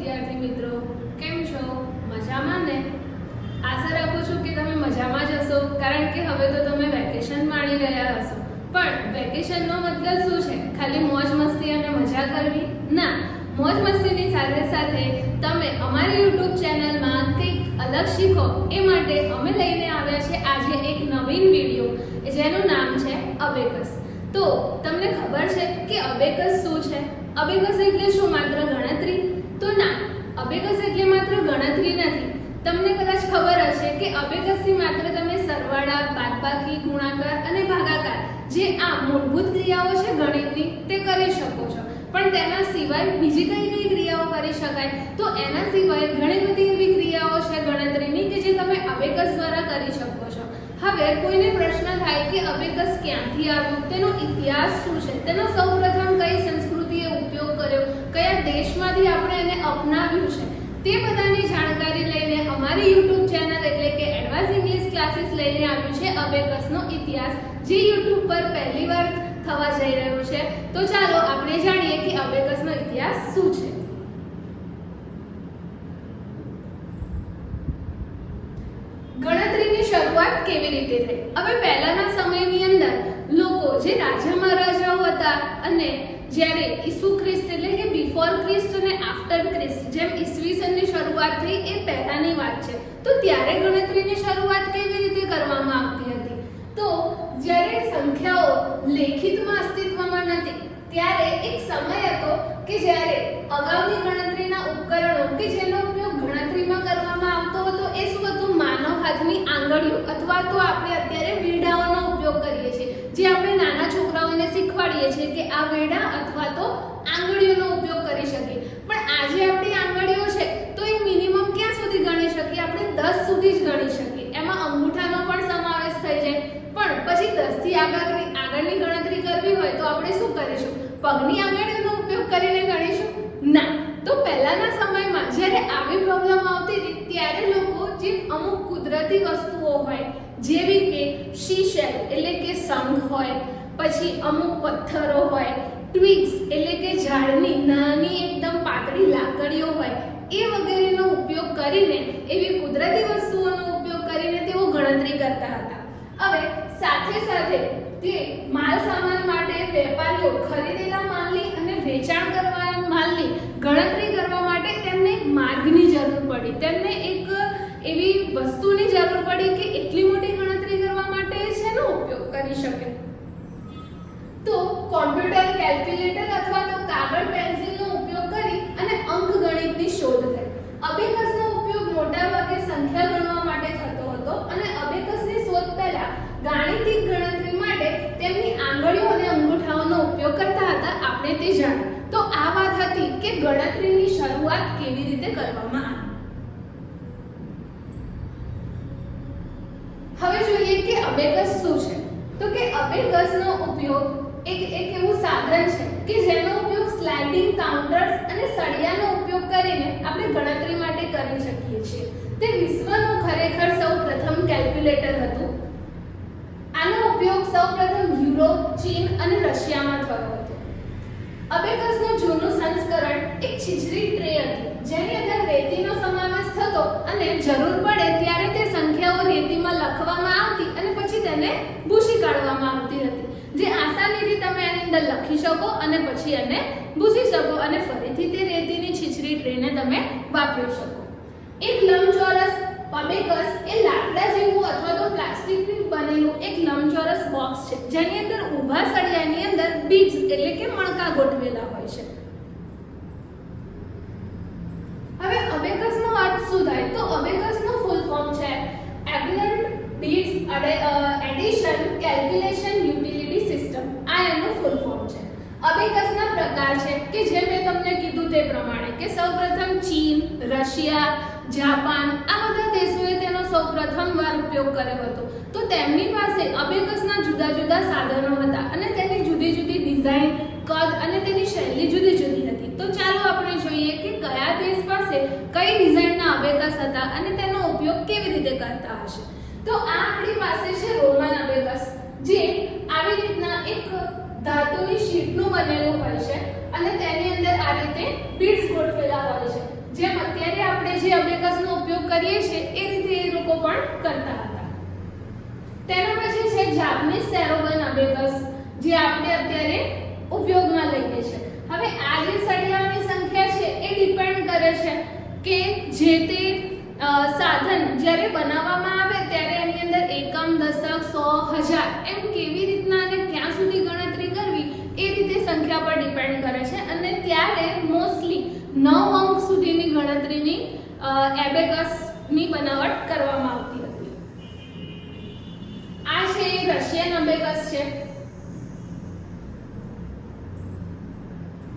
વિદ્યાર્થી મિત્રો, કેમ છો? મજામાં ને? આશા રાખું છું કે તમે મજામાં જ હશો, કારણ કે હવે તો તમે વેકેશન માણી રહ્યા હશો. પણ વેકેશનનો મતલબ શું છે? ખાલી મોજ મસ્તી અને મજા કરવી? ના, મોજ મસ્તીની સાથે સાથે તમે અમારી યુટ્યુબ ચેનલમાં કંઈક અલગ શીખો, એ માટે અમે લઈને આવ્યા છે આજે એક નવીન વીડિયો, જેનું નામ છે અબેકસ. તો, તમને ખબર છે કે અબેકસ શું છે? અબેકસ એટલે શું? માત્ર ગણતરી? તો ના, અભેગસ એટલે માત્ર ગણતરી નથી. તમને કદાચ ખબર હશે કે અભેગસથી માત્ર તમે સરવાળા, બાદબાકી, ગુણાકાર અને ભાગાકાર જે આ મૂળભૂત ક્રિયાઓ છે ગણિતની, તે કરી શકો છો. પણ તેના સિવાય બીજી કઈ કઈ ક્રિયાઓ કરી શકાય? તો એના સિવાય ઘણી બધી એવી ક્રિયાઓ છે ગણતરીની કે જે તમે અભેગસ દ્વારા કરી શકો છો. હવે કોઈને પ્રશ્ન થાય કે અભેગસ ક્યાંથી આવ્યું? તેનો ઇતિહાસ શું છે? તેનો સૌપ્રથમ કઈ કર્યો કયા દેશમાંથી આપણે એને અપનાવ્યું છે તે બધાની જાણકારી લઈને અમારી યુટ્યુબ ચેનલ એટલે કે એડવાન્સ ઇંગ્લિશ ક્લાસીસ લઈને આવ્યું છે અબેકસનો ઇતિહાસ, જે યુટ્યુબ પર પહેલીવાર થવા જઈ રહ્યું છે. તો ચાલો આપણે જાણીએ કે અબેકસનો ઇતિહાસ શું છે. ગણતરીની શરૂઆત કેવી રીતે થઈ? હવે પહેલાના સમયની અંદર લોકો જે રાજા મહારાજાઓ હતા અને જ્યારે ઈસુ ખ્રિસ્ત એટલે કે બિફોર ખ્રિસ્ત અને આફ્ટર ખ્રિસ્ત જેમ ઈસવીસનની શરૂઆત થઈ એ પહેલાની વાત છે. તો ત્યારે ગણતરીની શરૂઆત કેવી રીતે કરવામાં આવતી હતી? તો જ્યારે સંખ્યાઓ લેખિતમાં અસ્તિત્વમાં નથી, ત્યારે એક સમય હતો કે જ્યારે અગાઉની ગણતરીના ઉપકરણો કે જેનો ઉપયોગ ગણતરીમાં કરવામાં આવતો હતો, એ શું હતું? માનવ હાથની આંગળીઓ, અથવા તો આપણે અત્યારે વીડાઓનો ઉપયોગ કરીએ છીએ. જે આપણે નાના છોકરાઓને શીખવાડીએ છીએ કે આ વેડા અથવા તો આંગળીઓનો ઉપયોગ કરી શકીએ. પણ આજે આપણી આંગળીઓ છે, તો એ મિનિમમ ક્યાં સુધી ગણી શકીએ? આપણે દસ સુધી જ ગણી શકીએ. એમાં અંગૂઠાનો પણ સમાવેશ થઈ જાય. પણ પછી 10 થી આગળ આગળની ગણતરી કરવી હોય તો આપણે શું કરીશું? પગની આંગળીઓનો ઉપયોગ કરીને ગણીશું? ના. તો પહેલાના સમયમાં જ્યારે આવી પ્રોબ્લેમ આવતી હતી, ત્યારે લોકો જે અમુક કુદરતી વસ્તુઓ હોય, જેવી કે શીશેલ એટલે કે સંઘ હોય, પછી અમુક પથ્થરો હોય ટ્વિક્સ એટલે કે ઝાડની નાની એકદમ પાતળી લાકડીઓ હોય, એ વગેરેનો ઉપયોગ કરીને, એવી કુદરતી વસ્તુઓનો ઉપયોગ કરીને તેઓ ગણતરી કરતા હતા. હવે સાથે સાથે તે માલ સામાન માટે વેપારીઓ ખરીદેલા માલની અને વેચાણ કરવા માલની ગણતરી કરવા માટે તેમને માર્ગની જરૂર પડી. તેમને એક એવી વસ્તુની જરૂર પડી કે એટલી મોટી ગણતરી કરવા માટે એ શેનો ઉપયોગ કરી શકે તો કોમ્પ્યુટર કેલ્ક્યુલેટર અથવા તો કાગળ પેન્સિલનો ઉપયોગ કરી અને અંકગણિતની શોધ થઈ અબેકસનો ઉપયોગ મોટા ભાગે સંખ્યા ગણવા માટે થતો હતો અને અબેકસની શોધ પહેલા ગાણિતિક ગણતરી માટે તેમની આંગળીઓ અને અંગૂઠાઓનો ઉપયોગ કરતા હતા આપણે તે જાણ્યું તો આ વાત હતી કે ગણતરીની શરૂઆત કેવી રીતે કરવામાં આવે? હવે જોઈએ કે અબેકસ શું છે. તો કે અબેકસનો ઉપયોગ એક એક એવું સાધન છે કે જેનો ઉપયોગ સ્લાઇડિંગ કાઉન્ટર્સ અને સળિયાનો ઉપયોગ કરીને આપણે ગણતરી માટે કરી શકીએ છીએ. તે વિશ્વનું ખરેખર સૌ પ્રથમ કેલ્ક્યુલેટર હતું. આનો ઉપયોગ સૌપ્રથમ યુરોપ, ચીન અને રશિયામાં અબેકસનું જૂનું સંસ્કરણ એક છીછરી ટ્રે હતી, જેની અંદર રેતીનો સમાવેશ થતો અને જરૂર પડે ત્યારે તે સંખ્યાઓ રેતીમાં લખવામાં આવતી અને પછી તેને ભૂસી કાઢવામાં આવતી હતી. જે આસાનીથી તમે એની અંદર લખી શકો અને પછી એને ભૂસી શકો અને ફરીથી તે રેતીની છીછરી ટ્રેને તમે વાપરી શકો. એક લંબચોરસ અબેકસ એ લાકડા બનેલું એક લંબચોરસ બોક્સ છે. જેની અંદર ઊભા સળિયાની અંદર બીજ એટલે કે મણકા ગોઠવેલા હોય છે. હવે અબેકસનો અર્થ શું થાય? તો અબેકસનો ફૂલ ફોર્મ છે. એબલન્ટ beads addition calculation utility system આ એનું ફૂલ ફોર્મ છે. અબેકસના પ્રકાર છે કે જે મેં તમને કીધું તે પ્રમાણે કે સૌપ્રથમ ચીન, રશિયા, જાપાન, આ બધા દેશોએ તેનો સૌપ્રથમ વાર ઉપયોગ કર્યો હતો. તો તેમની પાસે અબેકસના જુદા જુદા સાધનો હતા અને તેની જુદી જુદી ડિઝાઇન, કદ અને તેની શૈલી જુદી જુદી હતી. તો ચાલો આપણે જોઈએ કે કયા દેશ પાસે કઈ ડિઝાઇનના અબેકસ હતા અને તેનો ઉપયોગ કેવી રીતે કરતા હશે. તો આ આપણી પાસે છે રોમન અબેકસ, જે આવી રીતના એક ધાતુની શીટનું બનેલું હોય છે અને તેની અંદર આ રીતે બીડ્સ ગોઠવેલા હોય છે. જેમ અત્યારે આપણે જે અબેકસનો ઉપયોગ કરીએ છીએ, એ રીતે એ લોકો પણ કરતા હતા. તેના પછી છે જાપનીઝ સેરોગન અબેકસ જે આપણે અત્યારે ઉપયોગમાં લઈએ છીએ. હવે આ જે સળિયાઓની સંખ્યા છે, એ ડિપેન્ડ કરે છે કે જે તે સાધન જ્યારે બનાવવામાં આવે, ત્યારે એની અંદર એકમ, દશક, સો, હજાર, એમ કેવી રીતના અને ક્યાં સુધી ગણતરી સંખ્યા પર ડિપેન્ડ કરે છે. અને ત્યારે મોસ્ટલી નવ અંક સુધીની ગણતરીની એબેકસની બનાવટ કરવામાં આવતી હતી. આ છે એ રશિયન અબેકસ છે.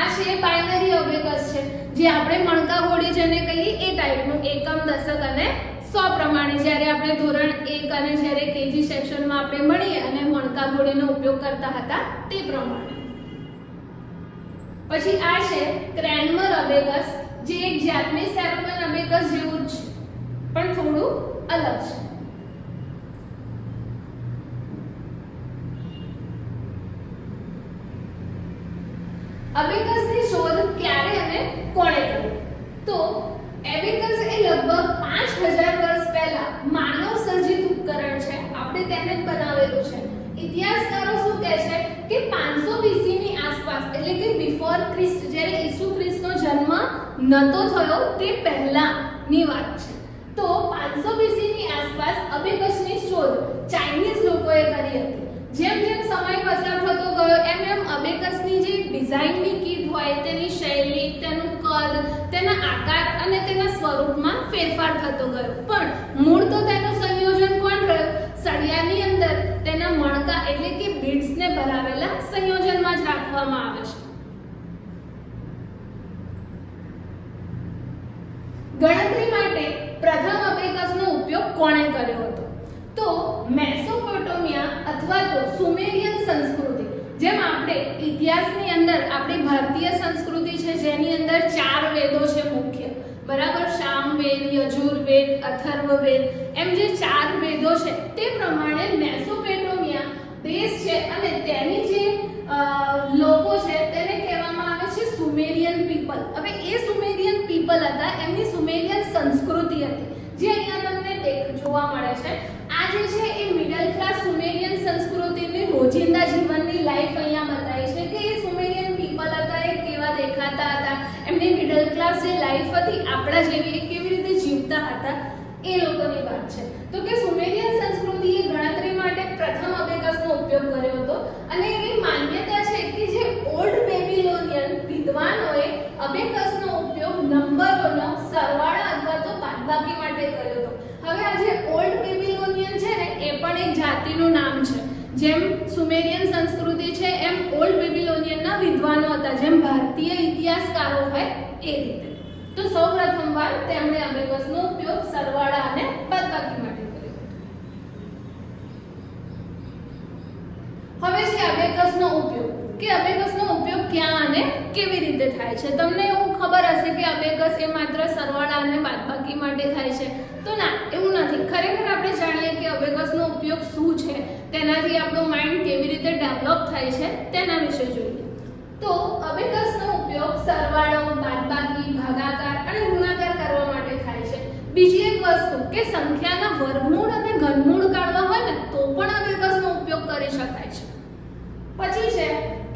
આ છે બાઇનરી અબેકસ છે. જે આપણે મણકા ઘોડી જેને કહીએ, એ ટાઈપનું એકમ, દશક અને સો પ્રમાણે જ્યારે આપણે ધોરણ એક અને જ્યારે કેજી સેક્શનમાં આપણે મળીએ અને મણકા ઘોડીનો ઉપયોગ કરતા હતા તે પ્રમાણે. પછી આ છે ક્રેનમર અબેકસ જે એક જાપનીઝ સેરોગન અબેકસ જેવું જ પણ થોડું અલગ છે. અબેકસની શોધ ક્યારે અને કોણે કરી? તો એબેકસ એ લગભગ પાંચ હજાર વર્ષ પહેલા માનવ સર્જિત ઉપકરણ છે. આપણે તેને બનાવેલું છે. ઇતિહાસકારો શું કહે છે કે 500 BC ની આસપાસ એટલે કે બિફોર ખ્રિસ્ત જ્યારે ઈસુ ખ્રિસ્તનો જન્મ નતો થયો, તે પહેલાની વાત છે. તો 500 બીસીની આસપાસ અબેકસની શોધ ચાઇનીઝ લોકોએ કરી હતી. જેમ જેમ સમય પસાર થતો ગયો, એમ એમ અબેકસની જે ડિઝાઇનની કીટ હોય, તેની શૈલી, તેનું કદ, તેના આકાર અને તેના સ્વરૂપમાં ફેરફાર થતો ગયો. પણ મૂળ તો તેનું સંયોજન કોણ રહ્યું? સળિયાની અંદર. તેના મણકા એટલે કે બીડ્સને ભરાવેલા સંયોજનમાં જ રાખવામાં આવે છે. ગણતરી માટે પ્રથમ અબેકસનો ઉપયોગ કોણે કર્યો હતો? તો મેસોપોટેમિયા અથવા તો સુમેરિયન સંસ્કૃતિ, જેમ આપણે ઇતિહાસની અંદર આપણી ભારતીય સંસ્કૃતિ છે, જેની અંદર ચાર વેદો છે મુખ્ય. બરાબર સામવેદ યજુર્વેદ અથર્વવેદ એમ જે ચાર વેદો છે, તે પ્રમાણે મેસોપેટોમિયા દેશ છે અને તેની જે લોકો છે તેને કહેવામાં આવે છે સુમેરિયન પીપલ. હવે એ સુમેરિયન પીપલ હતા, એમની સુમેરિયન સંસ્કૃતિ હતી. જે અહીંયા તમને દેખ, જોવા મળે છે. આ જે છે એ મિડલ ક્લાસ સુમેરિયન સંસ્કૃતિની રોજિંદા જીવનની લાઈફ અહીંયા બતાવી છે કે એ સુમેરિયન પીપલ હતા, એ કેવા દેખાતા હતા એમની મિડલ ક્લાસ જે લાઈફ હતી, આપણા જેવી એ કેવી રીતે જીવતા હતા, એ લોકોની વાત છે. તો કે સુમેરિયન સંસ્કૃતિએ ગણતરી માટે પ્રથમ અબેકસનો ઉપયોગ કર્યો હતો અને એવી માન્યતા છે કે જે ઓલ્ડ બેબિલોનિયન વિદ્વાનોએ અબેકસનો ઉપયોગ નંબરોનો સરવાળા અથવા તો બાદબાકી માટે કર્યો હતો. હવે આ જે ઓલ્ડ બેબિલોનિયન છે ને, એ પણ એક જાતિનું નામ છે. જેમ સુમેરિયન સંસ્કૃતિ છે, એમ ઓલ્ડ બેબિલોનિયનના વિદ્વાનો હતા. જેમ ભારતીય ઇતિહાસકારો હોય એ રીતે. તો સૌપ્રથમવાર તેમણે અબેકસનો ઉપયોગ સરવાળા અને બાદબાકી માટે કર્યો. હવે છે અબેકસનો ઉપયોગ. કે અબેકસનો ઉપયોગ ક્યાં અને કેવી રીતે થાય છે? તમને એવું ખબર હશે કે અબેકસ એ માત્ર સરવાળા અને બાદબાકી માટે થાય છે. તો ના, એવું નથી. ખરેખર આપણે જાણીએ કે અબેકસનો ઉપયોગ શું છે? તેનાથી આપણું માઇન્ડ કેવી રીતે ડેવલપ થાય છે? તેના વિશે જોઈએ. તો અબેકસનો ઉપયોગ સરવાળો, બાદબાકી, ભાગાકાર અને ગુણાકાર કરવા માટે થાય છે. બીજી એક વસ્તુ કે સંખ્યાના વર્ગમૂળ અને ઘનમૂળ કાઢવા હોય ને, તો પણ અબેકસનો ઉપયોગ કરી શકાય છે. પછી છે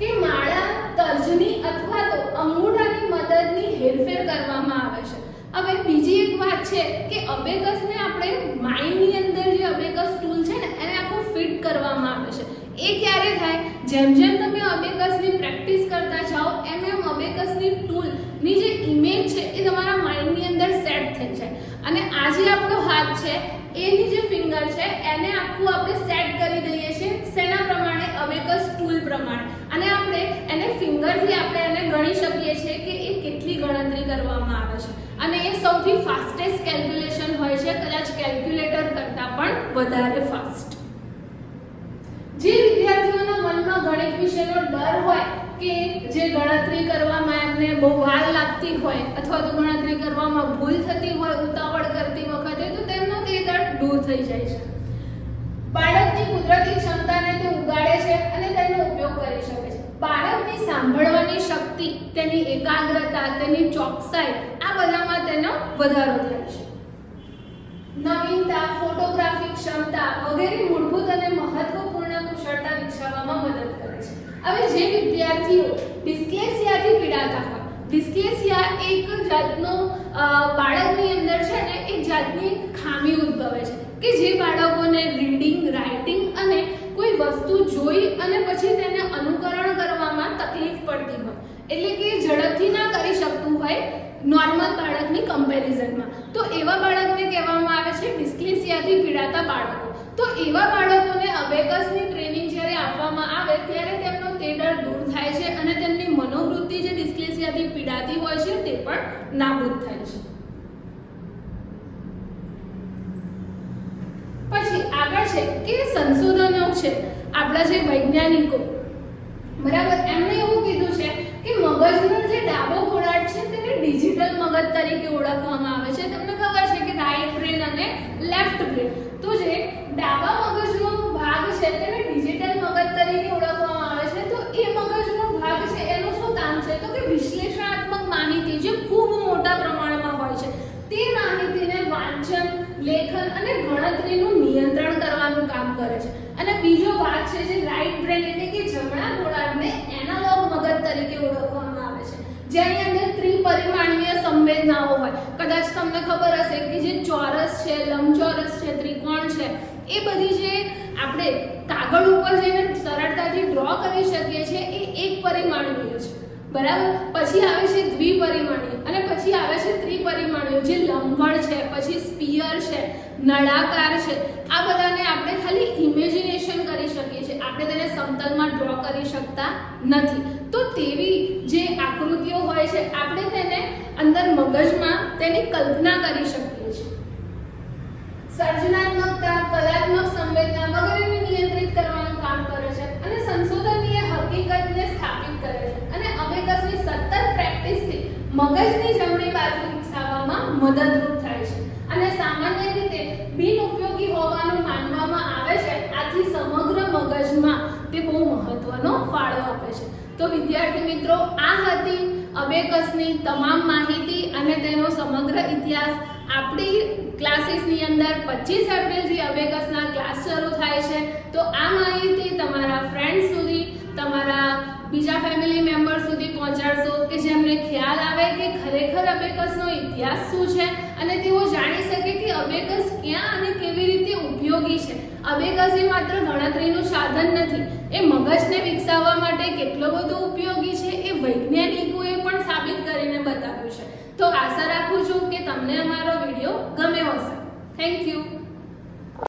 કે માળા તર્જની અથવા તો અંગૂઠાની મદદની હેરફેર કરવામાં આવે છે. હવે બીજી એક વાત છે કે અબેકસને આપણે માઇન્ડની અંદર જે અબેકસ ટૂલ છે ને, એને આખું ફિટ કરવામાં આવે છે. એ ક્યારે થાય? જેમ જેમ તમે અબેકસની પ્રેક્ટિસ કરતા જાઓ, એમ એમ અબેકસની ટૂલની જે ઇમેજ છે એ તમારા માઇન્ડની અંદર સેટ થઈ જાય. અને આ જે આપણો હાથ છે, એની જે ફિંગર છે, એને આખું આપણે સેટ કરી દઈએ છીએ શેના પ્રમાણે? અબેકસ ટૂલ પ્રમાણે. અને આપણે એને ફિંગરથી આપણે એને ગણી શકીએ છીએ કે એ કેટલી ગણતરી કરવામાં આવે છે. અને એ સૌથી ફાસ્ટેસ્ટ કેલ્ક્યુલેશન હોય છે, કદાચ કેલ્ક્યુલેટર કરતાં પણ વધારે ફાસ્ટ હોય કે જે ગણતરી કરવામાં એમને બહુ વાર લાગતી હોય અથવા તો ગણતરી કરવામાં ભૂલ થતી હોય, ઉતાવળ કરતી વખતે, તો તેમનો તે દર્દ દૂર થઈ જાય છે. બાળકની કુદરતી ક્ષમતાને તે ઉગાડે છે અને તેનો ઉપયોગ કરી શકે છે. બાળકની સાંભળવાની શક્તિ, તેની એકાગ્રતા, તેની ચોકસાઈ, આ બધામાં તેનો વધારો થાય છે. નવીનતા, ફોટોગ્રાફી ક્ષમતા વગેરે મૂળભૂત અને મહત્વપૂર્ણ કુશળતા વિકસાવવામાં મદદ કરે છે. હવે જે વિદ્યાર્થીઓ ડિસ્લેક્સિયાથી પીડાતા હોય ડિસ્લેક્સિયા એક જાતનો બાળકની અંદર છે ને એક જાતની ખામી ઉદ્ભવે છે કે જે બાળકોને રીડિંગ રાઇટિંગ અને કોઈ વસ્તુ જોઈ અને પછી તેને અનુકરણ કરવામાં તકલીફ પડતી હોય. એટલે કે ઝડપથી ના કરી શકતું હોય નોર્મલ બાળકની કમ્પેરિઝનમાં તો એવા બાળકને કહેવામાં આવે છે ડિસ્લેક્સિયાથી પીડાતા બાળકો. તો એવા બાળકોને અબેકસની ટ્રેનિંગ જ્યારે આપવામાં આવે ત્યારે તેમનો તે ડર દૂર થાય છે અને તેમની મનોવૃત્તિ જે પીડાતી હોય છે તે પણ નાબૂદ થાય છે. પછી આગળ છે કે સંશોધનો છે. આપણા જે વૈજ્ઞાનિકો, બરાબર? એમણે એવું કીધું છે કે મગજનો જે ડાબો ગોળાર્ધ છે તેને ડિજિટલ મગજ તરીકે ઓળખવામાં આવે છે. તમને ખબર છે કે રાઈટ બ્રેન અને લેફ્ટ બ્રેન તો જે ડાબા મગજનો ભાગ છે તેને ડિજિટલ મગજ તરીકે ઓળખવામાં આવે છે તો એ મગજનો ભાગ છે એનું શું કામ છે તો કે વિશ્લેષણાત્મક માહિતી જે ખૂબ મોટા પ્રમાણમાં હોય છે તે માહિતીને વાંચન લેખન અને ગણતરીનું નિયંત્રણ કરવાનું કામ કરે છે. અને બીજો ભાગ છે જે રાઈટ બ્રેન એટલે કે જમણા ગોળાર્ધને એનાલોગ મગજ તરીકે ઓળખવામાં આવે છે. જેની અંદર ત્રિપરિમાણીય સંવેદનાઓ હોય. કદાચ તમને ખબર હશે કે જે ચોરસ છે, લંબચોરસ છે, ત્રિકોણ છે, એ બધી જે આપણે કાગળ ઉપર જઈને સરળતાથી ડ્રો કરી શકીએ છીએ, એ એક પરિમાણીય છે. બરાબર? પછી આવે છે દ્વિપરિમાણીય અને પછી આવે છે ત્રિપરિમાણીય. જે લંબળ છે, પછી સ્પિયર છે, નળાકાર છે, આ બધાને આપણે ખાલી ઇમેજિનેશન કરી શકીએ છીએ. આપણે તેને સમતલમાં ડ્રો કરી શકતા નથી. તો તેવી જે આકૃતિઓ હોય છે, આપણે તેને અંદર મગજમાં તેની કલ્પના કરી શકીએ છીએ. સર્જનાત્મકતા, કલાત્મક સંવેદના વગેરેને નિયંત્રિત કરવાનું કામ કરે છે. અને સંશોધનની એ હકીકતને સ્થાપિત કરે છે. અને અબેકસની સતત પ્રેક્ટિસથી મગજની જમણી બાજુ વિકસાવવામાં મદદરૂપ થાય છે. અને સામાન્ય રીતે બિનઉપયોગી હોવાનું માનવામાં આવે છે, આથી સમગ્ર મગજમાં તે બહુ મહત્વનો ફાળો આપે છે. તો વિદ્યાર્થી મિત્રો, આ હતી અબેકસની તમામ માહિતી અને તેનો સમગ્ર ઇતિહાસ. આપણી ક્લાસીસની અંદર પચીસ એપ્રિલથી અબેકસના ક્લાસ શરૂ થાય છે. તો આ માહિતી તમારા ફ્રેન્ડ સુધી તમારા બીજા ફેમિલી મેમ્બર સુધી પહોંચાડશો કે જેમને ખ્યાલ આવે કે ખરેખર અબેકસનો ઇતિહાસ શું છે અને તેઓ જાણી શકે કે અબેકસ ક્યાં અને કેવી રીતે ઉપયોગી છે. અબેકસ એ માત્ર ગણતરીનું સાધન નથી, એ મગજને વિકસાવવા માટે કેટલો બધો ઉપયોગી છે એ વૈજ્ઞાનિકોએ પણ સાબિત કરીને બતાવ્યું છે. તો આશા રાખું છું કે તમને અમારો વીડિયો ગમ્યો હશે. Thank you